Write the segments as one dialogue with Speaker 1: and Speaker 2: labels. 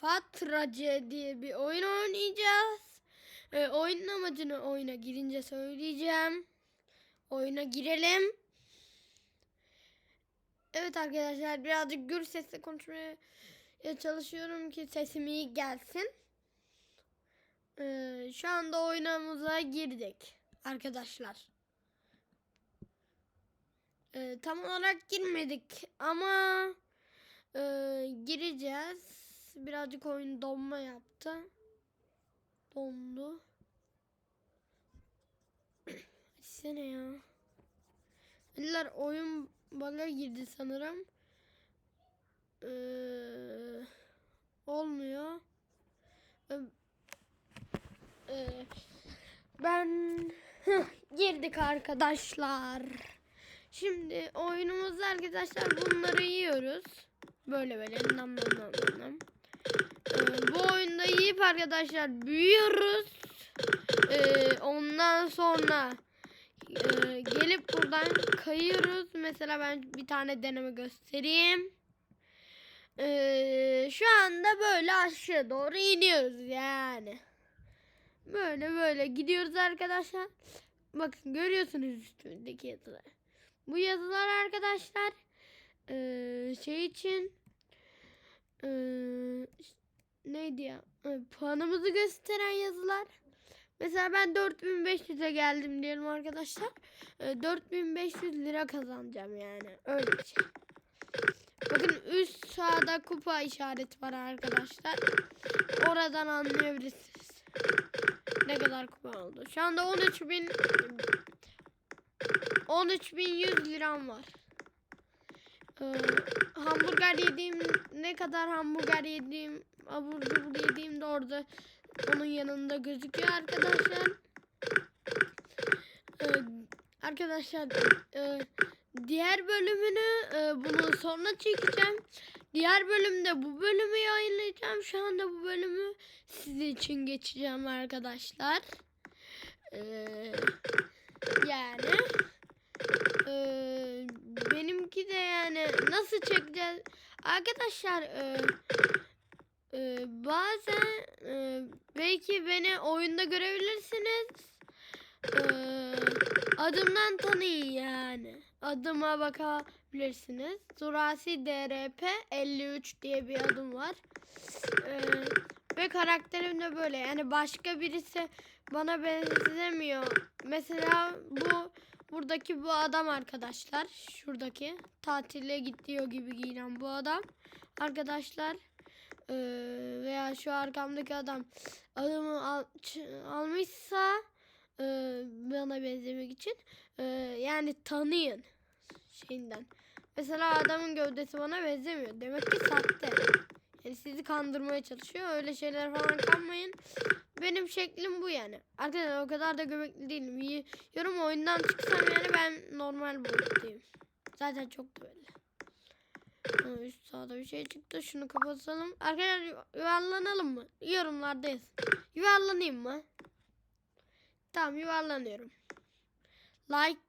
Speaker 1: Fatrace diye bir oyun oynayacağız. Ee, oyunun amacını oyuna girince söyleyeceğim. Oyuna girelim. Evet arkadaşlar birazcık gür sesle konuşmaya çalışıyorum ki sesim iyi gelsin. Ee, şu anda oyunumuza girdik arkadaşlar. Ee, tam olarak girmedik ama e, gireceğiz. Birazcık oyun donma yaptı. Dondu. Sene ya. Eller oyun bug'a girdi sanırım. Ee, olmuyor. Ee, e, ben girdik arkadaşlar. Şimdi oyunumuzda arkadaşlar bunları yiyoruz. Böyle böyle nam nam nam nam bu oyunda yiyip arkadaşlar büyüyoruz. Ee, ondan sonra e, gelip buradan kayıyoruz. Mesela ben bir tane deneme göstereyim. Ee, şu anda böyle aşağı doğru iniyoruz yani. Böyle böyle gidiyoruz arkadaşlar. Bakın görüyorsunuz üstündeki yazılar. Bu yazılar arkadaşlar eee, şey için eee, neydi ya? Puanımızı gösteren yazılar. Mesela ben 4500'e geldim diyelim arkadaşlar. E, 4500 lira kazanacağım yani. Öyle bir şey. Bakın üst sağda kupa işareti var arkadaşlar. Oradan anlayabilirsiniz. Ne kadar kupa oldu. Şu anda 13.000 13.100 liram var. Ee, hamburger yediğim ne kadar hamburger yediğim abur cubur yediğim de orada onun yanında gözüküyor arkadaşlar. Ee, arkadaşlar e, diğer bölümünü e, bunu sonra çekeceğim. Diğer bölümde bu bölümü yayınlayacağım. Şu anda bu bölümü sizin için geçeceğim arkadaşlar. Ee, yani ee, benimki de yani nasıl çekeceğiz? Arkadaşlar e, e, bazen e, belki beni oyunda görebilirsiniz. E, adımdan tanıyın yani. Adıma bakabilirsiniz. Zurasi DRP 53 diye bir adım var. E, ve karakterim de böyle. Yani başka birisi bana benzemiyor. Mesela bu buradaki bu adam arkadaşlar. Şuradaki tatile gidiyor gibi giyinen bu adam. Arkadaşlar eee, veya şu arkamdaki adam adımı al, almışsa eee, bana benzemek için eee, yani tanıyın şeyinden. Mesela adamın gövdesi bana benzemiyor. Demek ki sahte. Yani sizi kandırmaya çalışıyor. Öyle şeyler falan kanmayın. Benim şeklim bu yani. Arkadaşlar o kadar da göbekli değilim. Yiyorum oyundan çıksam yani ben normal boyuttayım. Zaten çok da belli. Üst sağda bir şey çıktı. Şunu kapatalım. Arkadaşlar yu- yuvarlanalım mı? Yorumlarda yazın. Yuvarlanayım mı? Tamam yuvarlanıyorum. Like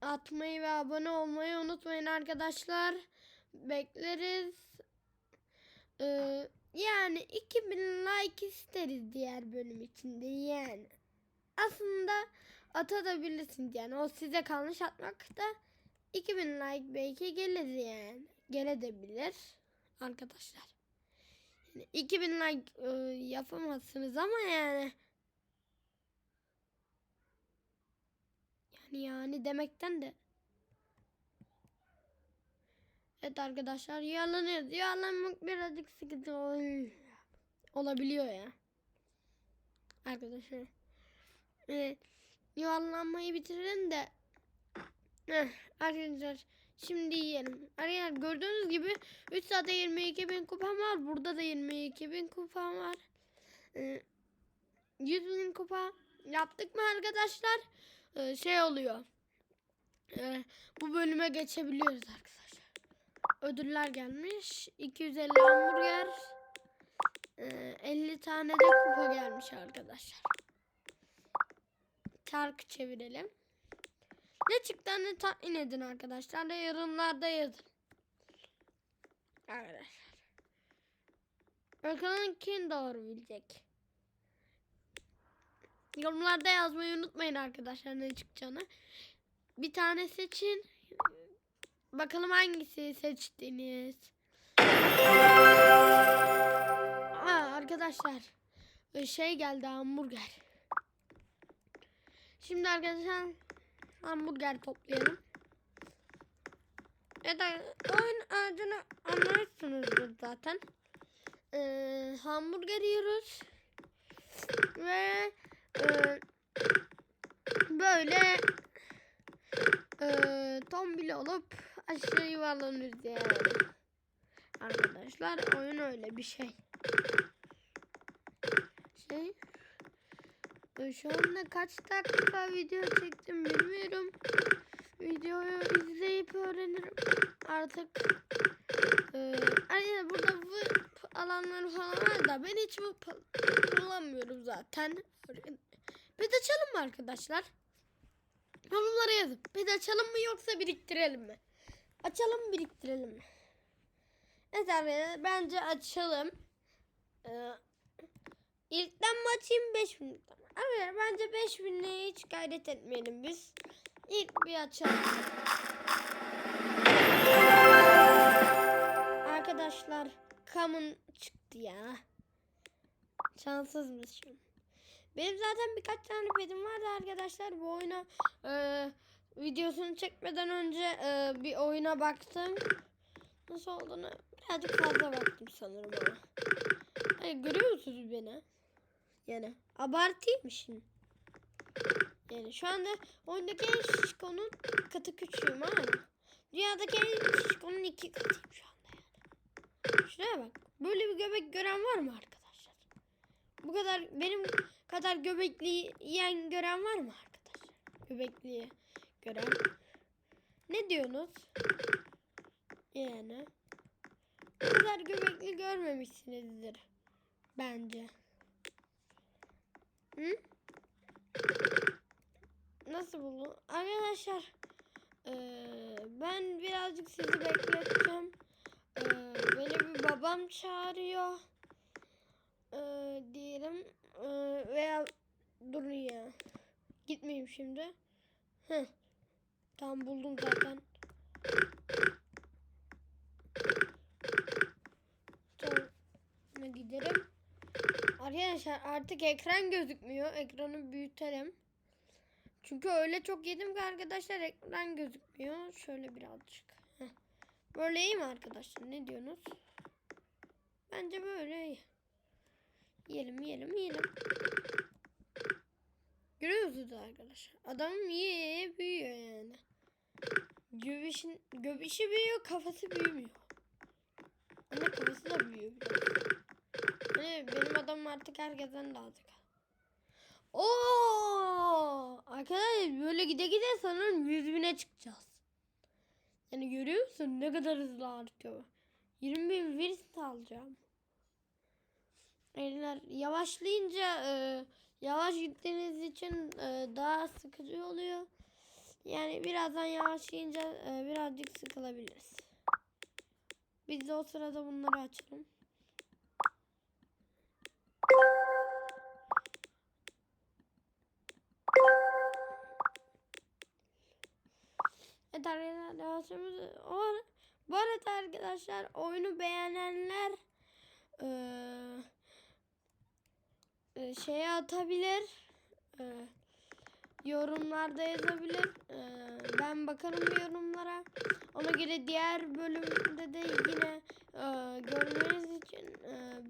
Speaker 1: atmayı ve abone olmayı unutmayın arkadaşlar. Bekleriz. Ee, yani 2000 like isteriz diğer bölüm içinde yani. Aslında atabilirsiniz yani o size kalmış atmak da 2000 like belki gelir yani. Gelebilir arkadaşlar. Yani 2000 like e, yapamazsınız ama yani yani yani demekten de Evet arkadaşlar yuvarlanıyoruz. Yuvarlanmak birazcık sıkıntı ol- olabiliyor ya. Arkadaşlar. Evet. Yuvarlanmayı bitirelim de. Heh, arkadaşlar şimdi yiyelim. Arkadaşlar gördüğünüz gibi 3 saatte 22 bin kupam var. Burada da 22 bin kupam var. Ee, 100 bin kupa yaptık mı arkadaşlar? Ee, şey oluyor. Ee, bu bölüme geçebiliyoruz arkadaşlar ödüller gelmiş. 250 hamburger. Ee, 50 tane de kupa gelmiş arkadaşlar. Çarkı çevirelim. Ne çıktığını tahmin edin arkadaşlar. Da yorumlarda yazın. Arkadaşlar. Bakalım kim doğru bilecek. Yorumlarda yazmayı unutmayın arkadaşlar ne çıkacağını. Bir tane seçin. Bakalım hangisi seçtiniz. Aa, arkadaşlar şey geldi hamburger. Şimdi arkadaşlar hamburger toplayalım. Ya da oyun ağacını anlarsınızdır zaten. Ee, hamburger yiyoruz. Ve e, böyle e, tombil olup aşağı yuvarlanıyoruz yani. Arkadaşlar oyun öyle bir şey. Şey şu anda kaç dakika video çektim bilmiyorum. Videoyu izleyip öğrenirim. Artık e, hani burada VIP alanları falan var da ben hiç VIP kullanmıyorum zaten. Pet açalım mı arkadaşlar? Yorumlara yazın. Pet açalım mı yoksa biriktirelim mi? Açalım biriktirelim mi? Evet arkadaşlar bence açalım. Ee, ilkten mi açayım 5000'likten mi? Evet bence 5000'liğe hiç gayret etmeyelim biz. İlk bir açalım. Arkadaşlar kamun çıktı ya. Şanssızmışım. Benim zaten birkaç tane pedim vardı arkadaşlar. Bu oyuna e, videosunu çekmeden önce e, bir oyuna baktım. Nasıl olduğunu birazcık fazla baktım sanırım ama. Hani görüyor musunuz beni? Yani abartayım mı şimdi? Yani şu anda oyundaki en şişkonun katı küçüğüm ama dünyadaki en şişkonun iki katıyım şu anda yani. Şuraya bak. Böyle bir göbek gören var mı arkadaşlar? Bu kadar benim kadar göbekli yiyen gören var mı arkadaşlar? Göbekli gören. Ne diyorsunuz? Yani. Bu kadar göbekli görmemişsinizdir. Bence. Hı? Nasıl buldun? Arkadaşlar eee, ben birazcık sizi bekleteceğim. Eee, beni bir babam çağırıyor. Eee, diyelim Eee, veya durun ya. Gitmeyeyim şimdi. Heh. Tam buldum zaten. Sonra giderim. Arkadaşlar artık ekran gözükmüyor. Ekranı büyütelim. Çünkü öyle çok yedim ki arkadaşlar ekran gözükmüyor. Şöyle birazcık. Heh. Böyle iyi mi arkadaşlar? Ne diyorsunuz? Bence böyle iyi. Yiyelim yiyelim yiyelim. Görüyorsunuz arkadaşlar. Adam yiye büyüyor yani. Göbüşün, göbüşü büyüyor kafası büyümüyor. Ama kafası da büyüyor biraz. Hani benim adamım artık herkesten daha azık. Oo! Arkadaşlar böyle gide gide sanırım 100 bine çıkacağız. Yani görüyor musun ne kadar hızlı artıyor. 20 bin virt alacağım. Eller yavaşlayınca e, yavaş gittiğiniz için e, daha sıkıcı oluyor. Yani birazdan yavaşlayınca e, birazcık sıkılabiliriz. Biz de o sırada bunları açalım. Evet arkadaşlar bu arada arkadaşlar oyunu beğenenler eee e, şeye atabilir. E, yorumlarda yazabilir. E, ben bakarım yorumlara. Ona göre diğer bölümde de yine e, görmeniz için e,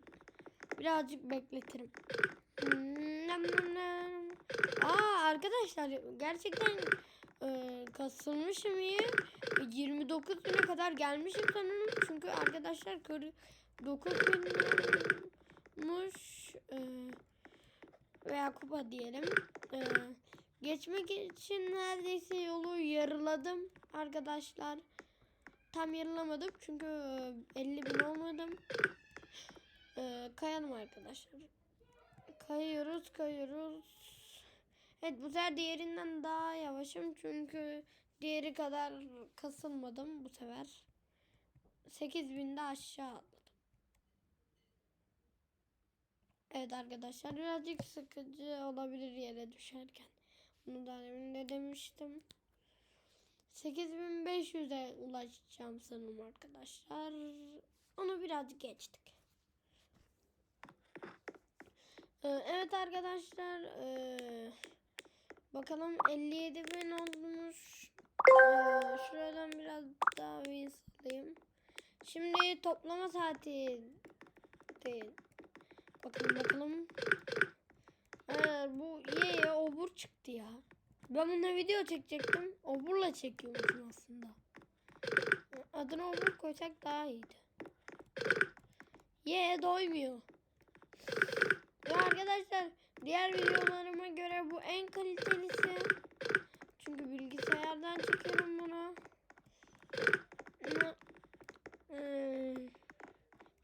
Speaker 1: birazcık bekletirim. Aa arkadaşlar gerçekten e, kasılmışım iyi. 29 güne kadar gelmişim sanırım. Çünkü arkadaşlar 49 günmüş. E, veya kupa diyelim. Ee, geçmek için neredeyse yolu yarıladım arkadaşlar. Tam yarılamadım çünkü e, 50 bin olmadım. Ee, kayalım arkadaşlar. Kayıyoruz kayıyoruz. Evet bu sefer diğerinden daha yavaşım çünkü diğeri kadar kasılmadım bu sefer. 8000'de aşağı atladım. Evet arkadaşlar birazcık sıkıcı olabilir yere düşerken. Bunu da demin de demiştim. 8500'e ulaşacağım sanırım arkadaşlar. Onu birazcık geçtik. Ee, Evet arkadaşlar. Ee, Bakalım 57 bin olmuş. Ee, Şuradan biraz daha salayım. Şimdi toplama saati değil. Bakalım bakalım. Eğer bu ye obur çıktı ya. Ben bununla video çekecektim. Oburla çekiyormuşum aslında. Adına obur koysak daha iyiydi. Ye doymuyor. Ve arkadaşlar diğer videolarıma göre bu en kalitelisi. Çünkü bilgisayardan çekiyorum bunu. Ama, eee,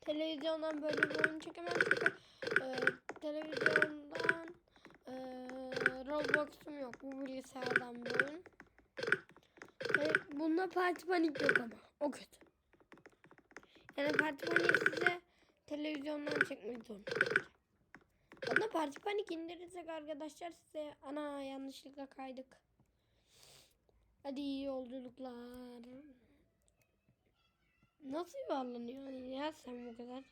Speaker 1: televizyondan böyle bir oyun çekemem çünkü eee, televizyondan eee Roblox'um yok. Bu bilgisayardan bir oyun. Ve bunda parti panik yok ama. O kötü. Yani parti panik size televizyondan çekmek zorunda. Parti panik indirirsek arkadaşlar size ana yanlışlıkla kaydık. Hadi iyi yolculuklar. Nasıl yuvarlanıyor ya sen bu kadar?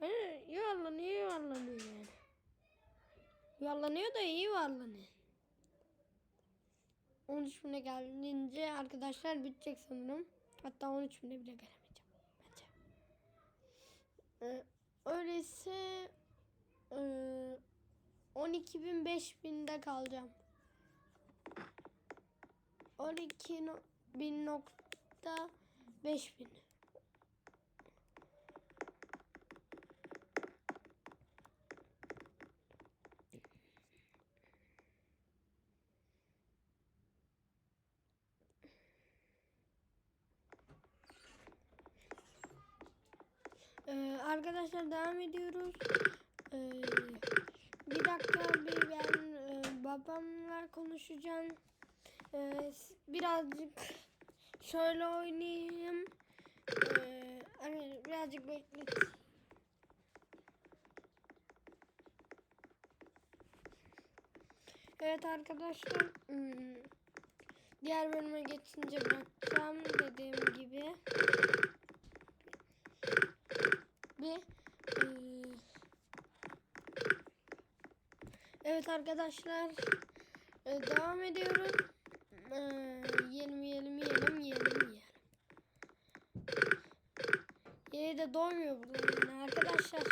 Speaker 1: Hani yuvarlanıyor yuvarlanıyor yani. Yuvarlanıyor da iyi yuvarlanıyor. 13 bine gelince arkadaşlar bitecek sanırım. Hatta 13 bine bile gelemeyeceğim bence. Ee, öyleyse ee, 12 bin 5 binde kalacağım. 12 no- bin nokta 5 bin. Ee, arkadaşlar devam ediyoruz. Ee, bir dakika bir ben e, babamla konuşacağım. Ee, birazcık şöyle oynayayım. Ee, hani birazcık beklet. Evet arkadaşlar. hmm, Diğer bölüme geçince bırakacağım dediğim gibi. Ve eee, evet arkadaşlar e, devam ediyoruz. Eee, yiyelim yiyelim yiyelim yiyelim yiyelim. Yine de doymuyor burada yani arkadaşlar.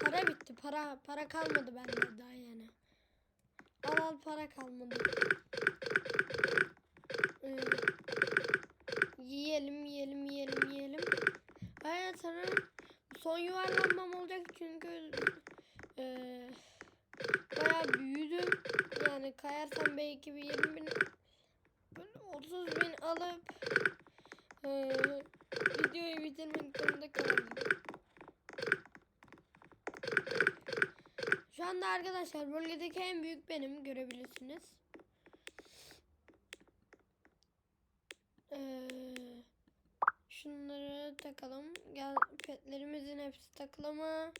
Speaker 1: Para bitti para para kalmadı bende daha yani. Al al para kalmadı. Eee, yiyelim yiyelim yiyelim yiyelim. Evet son yuvarlanmam olacak çünkü eee bayağı büyüdüm. Yani kayarsam belki bir 20 bin böyle 30 bin alıp eee videoyu bitirmek zorunda kalabilirim. Şu anda arkadaşlar bölgedeki en büyük benim görebilirsiniz. Eee Şunları takalım. Gel petlerimizin hepsi takılı mı?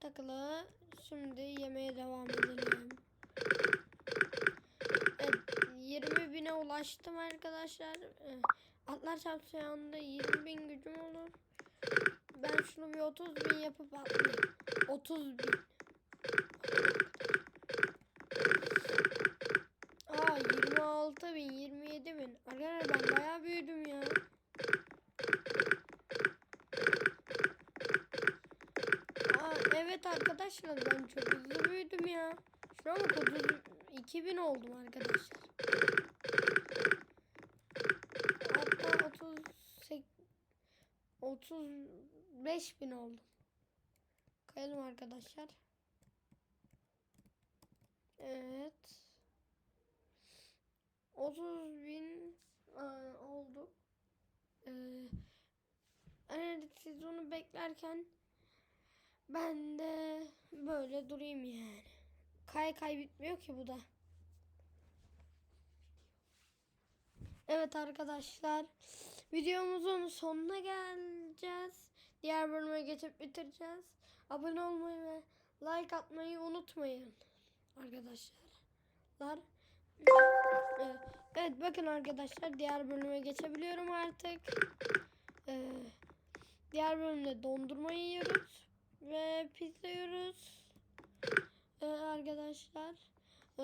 Speaker 1: Takılı. Şimdi yemeğe devam edelim. Evet, 20 bine ulaştım arkadaşlar. Ee, Atlar çarpsa anda 20 bin gücüm olur. Ben şunu bir 30 bin yapıp atlayayım. 30 bin. Aa 26 bin 27 bin. Arkadaşlar ben bayağı büyüdüm ya. Aa, evet arkadaşlar ben çok hızlı büyüdüm ya. Şuna bak 2000 oldum arkadaşlar. Hatta 38 35 bin oldum. Kayalım arkadaşlar. Evet. 30 bin aa, oldu. Ee, evet siz onu beklerken ben de böyle durayım yani. Kay kay bitmiyor ki bu da. Evet arkadaşlar. Videomuzun sonuna geleceğiz. diğer bölüme geçip bitireceğiz. Abone olmayı ve like atmayı unutmayın arkadaşlar. Evet bakın arkadaşlar diğer bölüme geçebiliyorum artık. Ee, diğer bölümde dondurma yiyoruz ve pizza yiyoruz. Ee, arkadaşlar ee,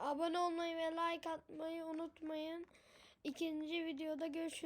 Speaker 1: abone olmayı ve like atmayı unutmayın. İkinci videoda görüşürüz.